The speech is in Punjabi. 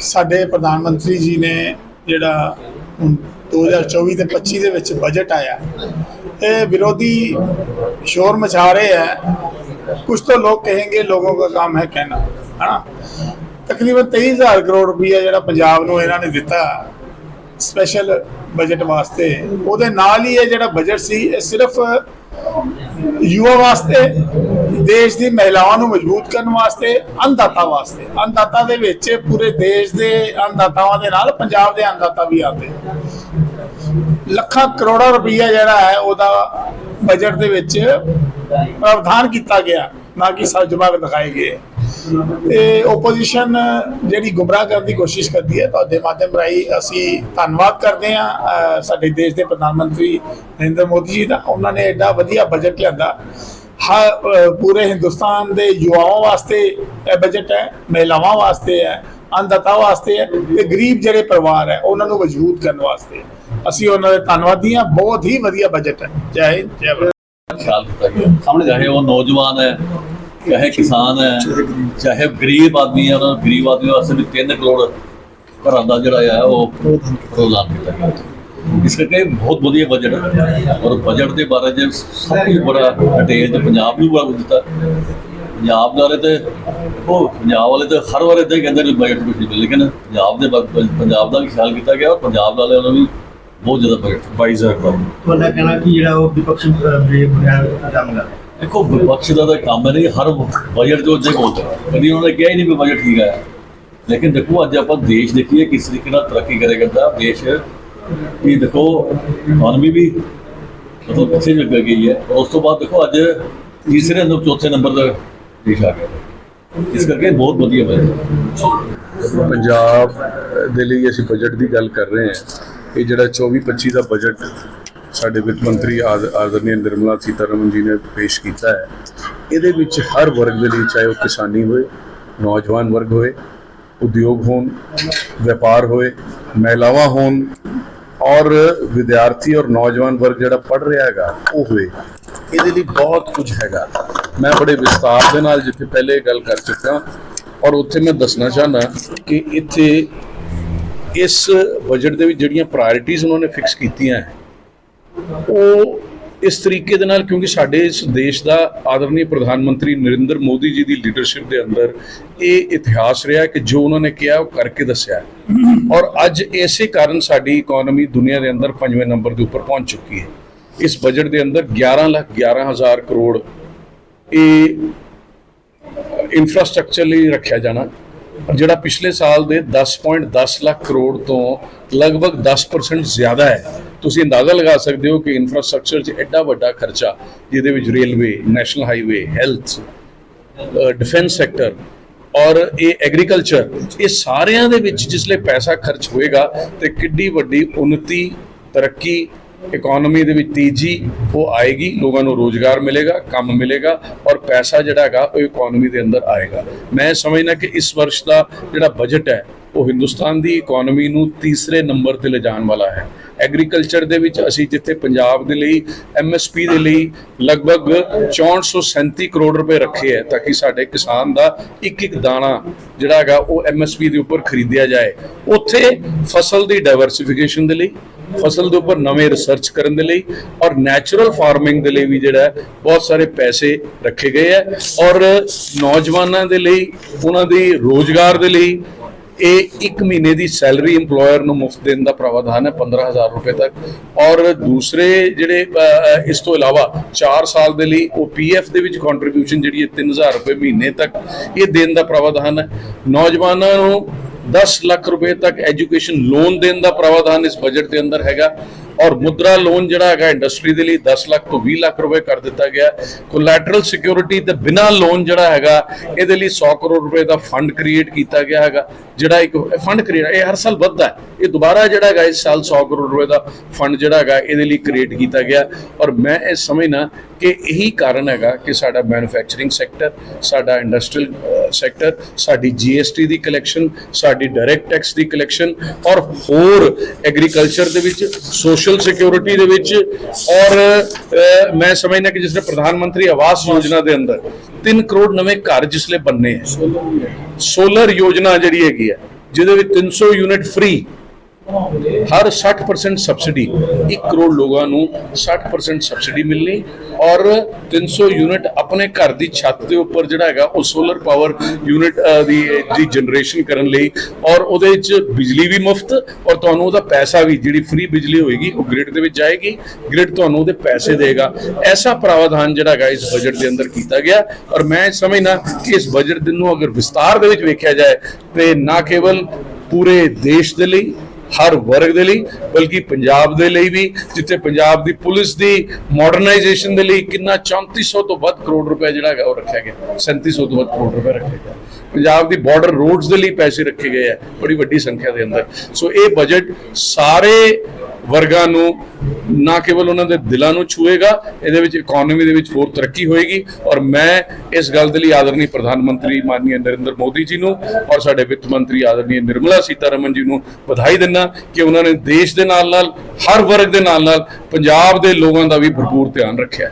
ਸਾਡੇ ਪ੍ਰਧਾਨ ਮੰਤਰੀ ਜੀ ਨੇ ਜਿਹੜਾ 2024 ਤੇ 25 ਦੇ ਵਿੱਚ ਬਜਟ ਆਇਆ, ਇਹ ਵਿਰੋਧੀ ਸ਼ੋਰ ਮਚਾ ਰਹੇ ਹੈ। ਕੁਝ ਤੋਂ ਲੋਕ ਕਹਿੰਗੇ, ਲੋਕਾਂ ਦਾ ਕੰਮ ਹੈ ਕਹਿਣਾ, ਹਨਾ? ਤਕਰੀਬਨ 23000 ਕਰੋੜ ਰੁਪਇਆ ਜਿਹੜਾ ਪੰਜਾਬ ਨੂੰ ਇਹਨਾਂ ਨੇ ਦਿੱਤਾ ਸਪੈਸ਼ਲ ਬਜਟ ਵਾਸਤੇ, ਉਹਦੇ ਨਾਲ ਹੀ ਇਹ ਜਿਹੜਾ ਬਜਟ ਸੀ, ਇਹ ਸਿਰਫ ਯੁਵਾ ਵਾਸਤੇ, ਦੇਸ਼ ਦੀ ਮਹਿਲਾਵਾਂ ਨੂੰ ਮਜ਼ਬੂਤ ਕਰਨ ਵਾਸਤੇ, ਅੰਨਦਾਤਾ ਵਾਸਤੇ। ਅੰਨਦਾਤਾ ਦੇ ਵਿੱਚ ਪੂਰੇ ਦੇਸ਼ ਦੇ ਅੰਨਦਾਤਾਵਾਂ ਦੇ ਨਾਲ ਪੰਜਾਬ ਦੇ ਅੰਨਦਾਤਾ ਵੀ ਆਉਂਦੇ ਲੱਖਾਂ ਕਰੋੜਾਂ ਰੁਪਈਆ ਜਿਹੜਾ ਹੈ, ਉਹਦਾ ਬਜਟ ਦੇ ਵਿੱਚ ਪ੍ਰਾਵਧਾਨ ਕੀਤਾ ਗਿਆ, ਨਾ ਕਿ ਸਭ ਜਵਾਬ ਦਿਖਾਏ ਗਏ। ਤੇ ਆਪੋਜੀਸ਼ਨ ਜਿਹੜੀ ਗੁੰਮਰਾਹ ਕਰਨ ਦੀ ਕੋਸ਼ਿਸ਼ ਕਰਦੀ ਹੈ, ਤੁਹਾਡੇ ਮਾਧਿਅਮ ਰਾਹੀਂ ਅਸੀਂ ਧੰਨਵਾਦ ਕਰਦੇ ਹਾਂ ਸਾਡੇ ਦੇਸ਼ ਦੇ ਪ੍ਰਧਾਨ ਮੰਤਰੀ ਨਰਿੰਦਰ ਮੋਦੀ ਜੀ ਦਾ। ਉਹਨਾਂ ਨੇ ਐਡਾ ਵਧੀਆ ਬਜਟ ਲਿਆਂਦਾ। ਪੂਰੇ ਹਿੰਦੁਸਤਾਨ ਦੇ ਯੁਵਾਵਾਂ ਵਾਸਤੇ ਇਹ ਬਜਟ ਹੈ, ਮਹਿਲਾਵਾਂ ਵਾਸਤੇ ਹੈ, ਅੰਨਦਾਤਾ ਵਾਸਤੇ ਹੈ ਤੇ ਗਰੀਬ ਜਿਹੜੇ ਪਰਿਵਾਰ ਹੈ, ਉਹਨਾਂ ਨੂੰ ਮਜ਼ਬੂਤ ਕਰਨ ਵਾਸਤੇ। ਅਸੀਂ ਉਹਨਾਂ ਦੇ ਧੰਨਵਾਦੀ ਹਾਂ। ਬਹੁਤ ਹੀ ਵਧੀਆ ਬਜਟ ਹੈ। ਜੈ ਹਿੰਦ, ਜੈ ਖਿਆਲ ਕੀਤਾ ਗਿਆ ਸਾਹਮਣੇ ਚਾਹੇ ਉਹ ਨੌਜਵਾਨ ਹੈ ਚਾਹੇ ਕਿਸਾਨ ਹੈ, ਚਾਹੇ ਗਰੀਬ ਆਦਮੀ ਹੈ, ਉਹਨਾਂ ਗਰੀਬ ਆਦਮੀ ਵਾਸਤੇ ਵੀ 3 ਕਰੋੜ ਘਰਾਂ ਦਾ ਜਿਹੜਾ ਹੈ ਉਹ ਪ੍ਰਦਾਨ ਕੀਤਾ ਗਿਆ। ਇਸ ਕਰਕੇ ਬਹੁਤ ਵਧੀਆ ਬਜਟ ਹੈ। ਔਰ ਬਜਟ ਦੇ ਬਾਰੇ ਜੇ ਸਭ ਕੁਝ ਬੜਾ ਡਿਟੇਲ ਤੇ ਪੰਜਾਬ ਨੂੰ ਬੜਾ ਦਿੱਤਾ। ਪੰਜਾਬ ਵਾਲੇ ਤੇ, ਉਹ ਪੰਜਾਬ ਵਾਲੇ ਤੇ ਹਰ ਵਾਰ ਇਦਾਂ ਕਹਿੰਦੇ ਨੇ ਬਜਟ ਕੁਝ ਨਹੀਂ ਲੇਕਿਨ ਪੰਜਾਬ ਦੇ ਪੰਜਾਬ ਦਾ ਵੀ ਖਿਆਲ ਕੀਤਾ ਗਿਆ ਔਰ ਪੰਜਾਬ ਵਾਲਿਆਂ ਨੂੰ ਵੀ ਬਹੁਤ ਜ਼ਿਆਦਾ ਬਜਟ ਵਾਈਜ਼ਰ ਕਰ ਤੁਹਾਡਾ ਕਹਿਣਾ ਕਿ ਜਿਹੜਾ ਉਹ ਵਿਪਕਸ਼ ਬ੍ਰੇਕ ਕੰਮ ਕਰ ਦੇਖੋ ਵਿਪਕਸ਼ ਦਾ ਤਾਂ ਕੰਮ ਨਹੀਂ ਹਰ ਬਜਟ ਜੋ ਜੇ ਬੋਲਦੇ ਕਦੀ ਉਹਨਾਂ ਨੇ ਕਿਹਾ ਹੀ ਨਹੀਂ ਵੀ ਬਜਟ ਠੀਕ ਹੈ। ਲੇਕਿਨ ਦੇਖੋ, ਅੱਜ ਆਪਾਂ ਦੇਸ਼ ਦੇਖੀਏ, ਕਿਸ ਤਰੀਕੇ ਨਾਲ ਤਰੱਕੀ ਕਰੇ ਕਰਦਾ ਦੇਸ਼ ਇਹ ਦੇਖੋ ਇਕਨੋਮੀ ਵੀ ਮਤਲਬ ਪਿੱਛੇ ਲੱਗ ਗਈ ਹੈ, ਉਸ ਤੋਂ ਬਾਅਦ ਦੇਖੋ, ਅੱਜ ਤੀਸਰੇ ਨੰਬਰ, ਚੌਥੇ ਨੰਬਰ ਦਾ ਦੇਸ਼ ਆ ਗਿਆ। ਇਸ ਕਰਕੇ ਬਹੁਤ ਵਧੀਆ ਬਜਟ ਪੰਜਾਬ ਦੇ ਲਈ ਅਸੀਂ ਬਜਟ ਦੀ ਗੱਲ ਕਰ ਰਹੇ ਹਾਂ। ਇਹ ਜਿਹੜਾ 24-25 ਦਾ ਬਜਟ ਸਾਡੇ ਵਿੱਤ ਮੰਤਰੀ ਆਦ- ਆਦਰਨੀ ਨਿਰਮਲਾ ਸੀਤਾਰਮਨ ਜੀ ਨੇ ਪੇਸ਼ ਕੀਤਾ ਹੈ। ਇਹਦੇ ਵਿੱਚ ਹਰ ਵਰਗ ਦੇ ਲਈ ਚਾਹੇ ਉਹ ਕਿਸਾਨੀ ਹੋਏ, ਨੌਜਵਾਨ ਵਰਗ ਹੋਏ, ਉਦਯੋਗ ਹੋਣ, ਵਪਾਰ ਹੋਏ, ਮਹਿਲਾਵਾਂ ਹੋਣ ਔਰ ਵਿਦਿਆਰਥੀ ਔਰ ਨੌਜਵਾਨ ਵਰਗ ਜਿਹੜਾ ਪੜ ਰਿਹਾ ਹੈਗਾ, ਉਹ ਹੋਏ। ਇਹਦੇ ਲਈ ਬਹੁਤ ਕੁਝ ਹੈਗਾ। ਮੈਂ ਬੜੇ ਵਿਸਤਾਰ ਦੇ ਨਾਲ ਜਿੱਥੇ ਪਹਿਲੇ ਗੱਲ ਕਰ ਚੁੱਕਾ ਔਰ ਉੱਥੇ ਮੈਂ ਦੱਸਣਾ ਚਾਹੁੰਦਾ ਕਿ ਇੱਥੇ ਇਸ ਬਜਟ ਦੇ ਵਿੱਚ ਜਿਹੜੀਆਂ ਪ੍ਰਾਇੋਰਟੀਆਂ ਉਹਨਾਂ ਨੇ ਫਿਕਸ ਕੀਤੀਆਂ ਹੈ ਉਹ ਇਸ ਤਰੀਕੇ ਦੇ ਨਾਲ, ਕਿਉਂਕਿ ਸਾਡੇ ਇਸ ਦੇਸ਼ ਦਾ ਆਦਰਨੀ ਪ੍ਰਧਾਨ ਮੰਤਰੀ ਨਰਿੰਦਰ ਮੋਦੀ ਜੀ ਦੀ ਲੀਡਰਸ਼ਿਪ ਦੇ ਅੰਦਰ ਇਹ ਇਤਿਹਾਸ ਰਿਹਾ ਕਿ ਜੋ ਉਹਨਾਂ ਨੇ ਕਿਹਾ, ਉਹ ਕਰਕੇ ਦੱਸਿਆ ਔਰ ਅੱਜ ਇਸੇ ਕਾਰਨ ਸਾਡੀ ਇਕਨੋਮੀ ਦੁਨੀਆ ਦੇ ਅੰਦਰ ਪੰਜਵੇਂ ਨੰਬਰ ਦੇ ਉੱਪਰ ਪਹੁੰਚ ਚੁੱਕੀ ਹੈ। ਇਸ ਬਜਟ ਦੇ ਅੰਦਰ 11 ਲੱਖ 11 ਹਜ਼ਾਰ ਕਰੋੜ ਇਹ ਇਨਫਰਾਸਟ੍ਰਕਚਰ ਲਈ ਰੱਖਿਆ ਜਾਣਾ, ਜਿਹੜਾ ਪਿਛਲੇ ਸਾਲ ਦੇ 10.10 ਲੱਖ ਕਰੋੜ ਤੋਂ ਲਗਭਗ 10% ਜ਼ਿਆਦਾ ਹੈ। ਤੁਸੀਂ ਅੰਦਾਜ਼ਾ ਲਗਾ ਸਕਦੇ ਹੋ ਕਿ ਇਨਫਰਾਸਟ੍ਰਕਚਰ 'ਚ ਐਡਾ ਵੱਡਾ ਖਰਚਾ, ਜਿਹਦੇ ਵਿੱਚ railway national highway health defence sector ਔਰ ਇਹ ਐਗਰੀਕਲਚਰ ਇਹ ਸਾਰਿਆਂ ਦੇ ਵਿੱਚ ਜਿਸਲੇ ਪੈਸਾ ਖਰਚ ਹੋਏਗਾ ਤੇ ਕਿੱਡੀ ਵੱਡੀ ਉન્નਤੀ ਤਰੱਕੀ ਇਕਨੋਮੀ ਦੇ ਵਿੱਚ ਤੇਜ਼ੀ ਉਹ ਆਏਗੀ, ਲੋਕਾਂ ਨੂੰ ਰੋਜ਼ਗਾਰ ਮਿਲੇਗਾ, ਕੰਮ ਮਿਲੇਗਾ ਔਰ ਪੈਸਾ ਜਿਹੜਾ ਹੈਗਾ ਉਹ ਇਕਨੋਮੀ ਦੇ ਅੰਦਰ ਆਏਗਾ। ਮੈਂ ਸਮਝਦਾ ਕਿ ਇਸ ਵਰਸ਼ ਦਾ ਜਿਹੜਾ ਬਜਟ ਹੈ ਉਹ ਹਿੰਦੁਸਤਾਨ ਦੀ ਇਕਨੋਮੀ ਨੂੰ ਤੀਸਰੇ ਨੰਬਰ ਤੇ ਲਿਜਾਣ ਵਾਲਾ ਹੈ। ਐਗਰੀਕਲਚਰ ਦੇ ਵਿੱਚ ਅਸੀਂ ਜਿੱਥੇ ਪੰਜਾਬ ਦੇ ਲਈ ਐਮਐਸਪੀ ਦੇ ਲਈ ਲਗਭਗ 6437 ਕਰੋੜ ਰੁਪਏ ਰੱਖੇ ਹੈ ਤਾਂ ਕਿ ਸਾਡੇ ਕਿਸਾਨ ਦਾ ਇੱਕ ਇੱਕ ਦਾਣਾ ਜਿਹੜਾ ਹੈਗਾ ਉਹ ਐਮਐਸਪੀ ਦੇ ਉੱਪਰ ਖਰੀਦਿਆ ਜਾਏ। ਉੱਥੇ ਫਸਲ ਦੀ ਡਾਈਵਰਸਿਫਿਕੇਸ਼ਨ ਦੇ ਲਈ, ਫਸਲ ਦੇ ਉੱਪਰ ਨਵੇਂ ਰਿਸਰਚ ਕਰਨ ਦੇ ਲਈ ਔਰ ਨੈਚੁਰਲ ਫਾਰਮਿੰਗ ਦੇ ਲਈ ਵੀ ਜਿਹੜਾ ਬਹੁਤ ਸਾਰੇ ਪੈਸੇ ਰੱਖੇ ਗਏ ਹੈ ਔਰ ਨੌਜਵਾਨਾਂ ਦੇ ਲਈ, ਉਹਨਾਂ ਦੀ ਰੋਜ਼ਗਾਰ ਦੇ ਲਈ ਇਹ 1 ਮਹੀਨੇ ਦੀ ਸੈਲਰੀ EMPLOYER ਨੂੰ ਮੁਫਤ ਦੇਣ ਦਾ ਪ੍ਰਾਵਧਾਨ ਹੈ 15000 ਰੁਪਏ ਤੱਕ। ਔਰ ਦੂਸਰੇ ਜਿਹੜੇ ਇਸ ਤੋਂ ਇਲਾਵਾ 4 ਸਾਲ ਦੇ ਲਈ ਉਹ ਪੀਐਫ ਦੇ ਵਿੱਚ ਕੰਟਰੀਬਿਊਸ਼ਨ ਜਿਹੜੀ ਹੈ 3000 ਰੁਪਏ ਮਹੀਨੇ ਤੱਕ ਇਹ ਦੇਣ ਦਾ ਪ੍ਰਾਵਧਾਨ ਹੈ। ਨੌਜਵਾਨਾਂ ਨੂੰ 10 ਲੱਖ ਰੁਪਏ ਤੱਕ ਐਜੂਕੇਸ਼ਨ ਲੋਨ ਦੇਣ ਦਾ ਪ੍ਰਾਵਧਾਨ ਇਸ ਬਜਟ ਦੇ ਅੰਦਰ ਹੈਗਾ। ਔਰ ਮੁਦਰਾ ਲੋਨ ਜਿਹੜਾ ਹੈਗਾ ਇੰਡਸਟਰੀ ਦੇ ਲਈ 10 ਲੱਖ ਤੋਂ 20 ਲੱਖ ਰੁਪਏ ਕਰ ਦਿੱਤਾ ਗਿਆ। ਕੋਲੈਟਰਲ ਸਿਕਿਉਰਿਟੀ ਤੇ ਬਿਨਾ ਲੋਨ ਜਿਹੜਾ ਹੈਗਾ, ਇਹਦੇ ਲਈ 100 ਕਰੋੜ ਰੁਪਏ ਦਾ ਫੰਡ ਕ੍ਰੀਏਟ ਕੀਤਾ ਗਿਆ ਹੈਗਾ। ਜਿਹੜਾ ਇੱਕ ਫੰਡ ਕ੍ਰੀਏਟ ਇਹ ਹਰ ਸਾਲ ਵੱਧਦਾ ਹੈ। ਇਹ ਦੁਬਾਰਾ ਜਿਹੜਾ ਹੈਗਾ, ਇਸ ਸਾਲ 100 ਕਰੋੜ ਰੁਪਏ ਦਾ ਫੰਡ ਜਿਹੜਾ ਹੈਗਾ, ਇਹਦੇ ਲਈ ਕ੍ਰੀਏਟ ਕੀਤਾ ਗਿਆ। ਔਰ ਮੈਂ ਇਹ ਸਮਝਣਾ ਕਿ ਇਹੀ ਕਾਰਨ ਹੈਗਾ ਕਿ ਸਾਡਾ ਮੈਨੂਫੈਕਚਰਿੰਗ ਸੈਕਟਰ ਸਾਡਾ ਇੰਡਸਟਰੀਅਲ ਸੈਕਟਰ ਸਾਡੀ ਜੀਐਸਟੀ ਦੀ ਕਲੈਕਸ਼ਨ ਸਾਡੀ ਡਾਇਰੈਕਟ ਟੈਕਸ ਦੀ ਕਲੈਕਸ਼ਨ ਔਰ ਹੋਰ ਐਗਰੀਕਲਚਰ ਦੇ ਵਿੱਚ ਸੋਸ਼ਲ ਸਿਕਿਉਰਿਟੀ ਦੇ ਵਿੱਚ ਔਰ ਮੈਂ ਸਮਝਦਾ ਕਿ ਜਿਸ ਪ੍ਰਧਾਨ ਮੰਤਰੀ ਆਵਾਸ ਯੋਜਨਾ ਦੇ ਅੰਦਰ 3 ਕਰੋੜ ਨਵੇਂ ਘਰ ਜਿਸਲੇ ਬੰਨੇ ਹੈ। ਸੋਲਰ ਯੋਜਨਾ। ਜਿਹੜੀ ਹੈਗੀ ਹੈ ਜਿਹਦੇ ਵਿੱਚ 300 ਯੂਨਿਟ ਫ੍ਰੀ ਹਰ 60% ਸਬਸਿਡੀ 1 ਕਰੋੜ ਲੋਕਾਂ ਨੂੰ 60% ਸਬਸਿਡੀ ਮਿਲਣੀ ਔਰ 300 ਯੂਨਿਟ ਆਪਣੇ ਘਰ ਦੀ ਛੱਤ ਦੇ ਉੱਪਰ ਜਿਹੜਾ ਹੈਗਾ ਉਹ ਸੋਲਰ ਪਾਵਰ ਯੂਨਿਟ ਦੀ ਦੀ ਜਨਰੇਸ਼ਨ ਕਰਨ ਲਈ ਔਰ ਉਹਦੇ ਵਿੱਚ ਬਿਜਲੀ ਵੀ ਮੁਫਤ ਔਰ ਤੁਹਾਨੂੰ ਉਹਦਾ ਪੈਸਾ ਵੀ, ਜਿਹੜੀ ਫ੍ਰੀ ਬਿਜਲੀ ਹੋਏਗੀ ਉਹ ਗ੍ਰਿਡ ਦੇ ਵਿੱਚ ਜਾਏਗੀ। ਗ੍ਰਿਡ ਤੁਹਾਨੂੰ ਉਹਦੇ ਪੈਸੇ ਦੇਗਾ। ਐਸਾ ਪ੍ਰਾਵਧਾਨ ਜਿਹੜਾ ਹੈਗਾ ਇਸ ਬਜਟ ਦੇ ਅੰਦਰ ਕੀਤਾ ਗਿਆ ਔਰ ਮੈਂ ਸਮਝਣਾ ਕਿ ਇਸ ਬਜਟ ਨੂੰ ਅਗਰ ਵਿਸਤਾਰ ਦੇ ਵਿੱਚ ਵੇਖਿਆ ਜਾਏ ਤੇ ਨਾ ਕੇਵਲ ਪੂਰੇ ਦੇਸ਼ ਦੇ ਲਈ ਹਰ ਵਰਗ ਦੇ ਲਈ, ਬਲਕਿ ਪੰਜਾਬ ਦੇ ਲਈ ਵੀ, ਜਿੱਥੇ ਪੰਜਾਬ ਦੀ ਪੁਲਿਸ ਦੀ ਮਾਡਰਨਾਈਜੇਸ਼ਨ ਦੇ ਲਈ ਕਿੰਨਾ 3400 ਤੋਂ ਵੱਧ ਕਰੋੜ ਰੁਪਏ ਜਿਹੜਾ ਹੈਗਾ ਉਹ ਰੱਖਿਆ ਗਿਆ। 3700 ਤੋਂ ਵੱਧ ਕਰੋੜ ਰੁਪਏ ਰੱਖਿਆ ਗਿਆ ਪੰਜਾਬ ਦੀ ਬਾਰਡਰ ਰੋਡਸ ਦੇ ਲਈ ਪੈਸੇ ਰੱਖੇ ਗਏ ਹੈ ਬੜੀ ਵੱਡੀ ਸੰਖਿਆ ਦੇ ਅੰਦਰ। ਸੋ ਇਹ ਬਜਟ ਸਾਰੇ ਵਰਗਾਂ ਨੂੰ ਨਾ ਕੇਵਲ ਉਹਨਾਂ ਦੇ ਦਿਲਾਂ ਨੂੰ ਛੂਏਗਾ, ਇਹਦੇ ਵਿੱਚ ਇਕਨੋਮੀ ਦੇ ਵਿੱਚ ਹੋਰ ਤਰੱਕੀ ਹੋਏਗੀ ਔਰ ਮੈਂ ਇਸ ਗੱਲ ਦੇ ਲਈ ਆਦਰਣੀ ਪ੍ਰਧਾਨ ਮੰਤਰੀ ਮਾਨਨੀय ਨਰਿੰਦਰ ਮੋਦੀ ਜੀ ਨੂੰ ਔਰ ਸਾਡੇ ਵਿੱਤ ਮੰਤਰੀ ਆਦਰਣੀ ਨਿਰਮਲਾ ਸੀਤਾਰਮਨ ਜੀ ਨੂੰ ਵਧਾਈ ਦਿੰਦਾ ਕਿ ਉਹਨਾਂ ਨੇ ਦੇਸ਼ ਦੇ ਨਾਲ ਨਾਲ ਹਰ ਵਰਗ ਦੇ ਨਾਲ ਨਾਲ ਪੰਜਾਬ ਦੇ ਲੋਕਾਂ ਦਾ ਵੀ ਭਰਪੂਰ ਧਿਆਨ ਰੱਖਿਆ।